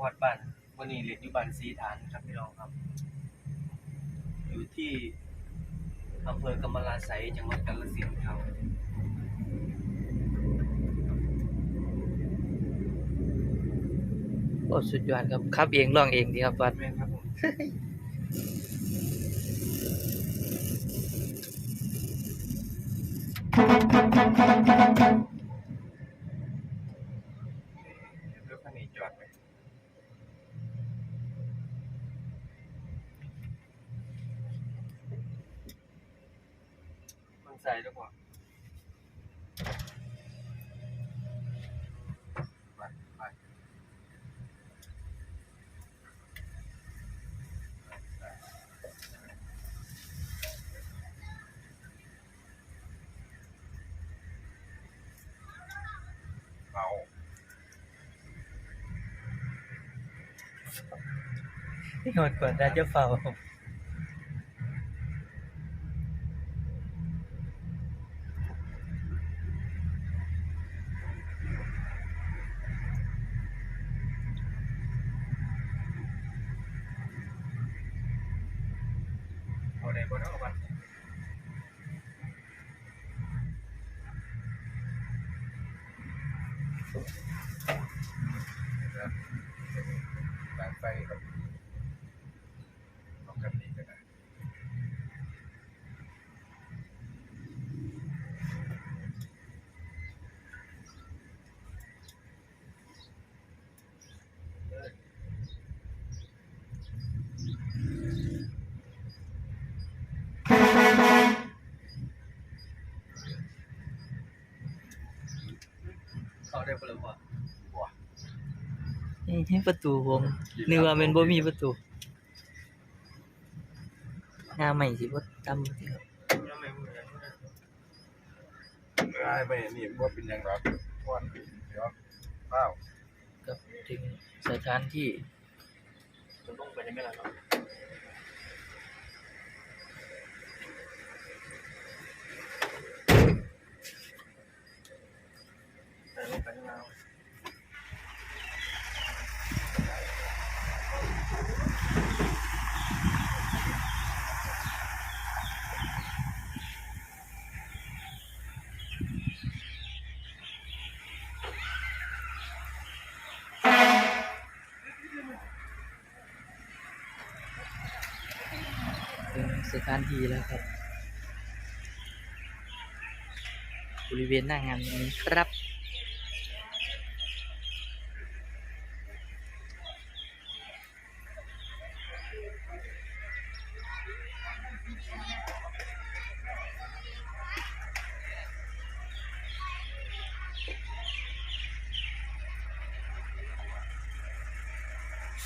ฮอดบ้านวันนี้เรียนอยู่บ้านสีฐานครับพี่น้องครับ อยู่ที่อำเภอกำมะลาไสยจังหวัดกาฬสินธุ์ครับโอ้สุดยอดครับขับเองร้องเองดีครับวัดแม่นครับผมเรือคันนี้จอดไหมมัน ใส่แล้วกว่าไปไปเอาที่หดก่อนได้จะเฝ้า เอาได้บ่เนาะบัดการไฟครับเอากันนี้ก็ได้เข้า ได้บ่ล่ะบ่นี่ให้ประตูผมนึกว่าเป็นบ่มีประตูงาใหม่สิบ่ตำสิครับงไม่ายได้ไปนี่ว่เป็นหยังหรอกก้อนปิดเดี๋ยวเปล่ากับถึงสถานที่มันต้องไปได้ไหมล่ะเนาะแต่ลงไปข้างล่าง ถึง สถานที่แล้วครับ บริเวณหน้างานนี้ครับ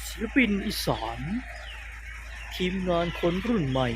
ศิลปินอีสาน ทีมงานคนรุ่นใหม่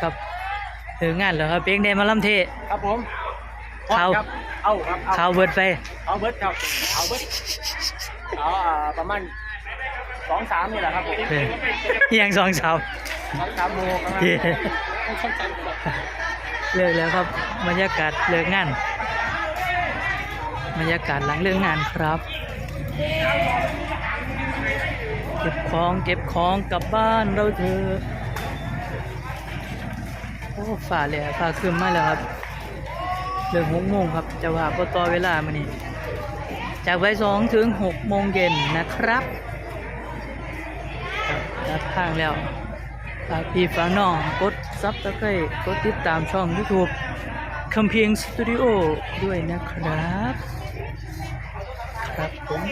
ครับถึงงานแล้วครับเพียงเดมาล่ำเทครับผมเข้าครับเอาครับเอาข่าวเบิดไปเอาเบิร์ดครับเอาเบิร์ดเอาอ่าประมาณสองสามนี่แหละครับผมเออยังสองสาวสองสามโมงประมาณเย้ต้องเข้าใจหมดเลยเลิกแล้วครับบรรยากาศเลิกงานบรรยากาศหลังเลิกงานครับเก็บของเก็บของกลับบ้านเราเถอะ โอ้ฝ่าเลยฝ่าคืนมาแล้วครับเริ่หกโมงครับ จะว่าก็ต่อเวลามานี่จากบ่ยสองถึงหกโมงเย็นนะครับรับทางแล้วฝากพี่ฝากน้องกดซับตะไคร้กดติดตามช่องยูทูบคัคำเพียงสตูดิโอด้วยนะครับ ครับผม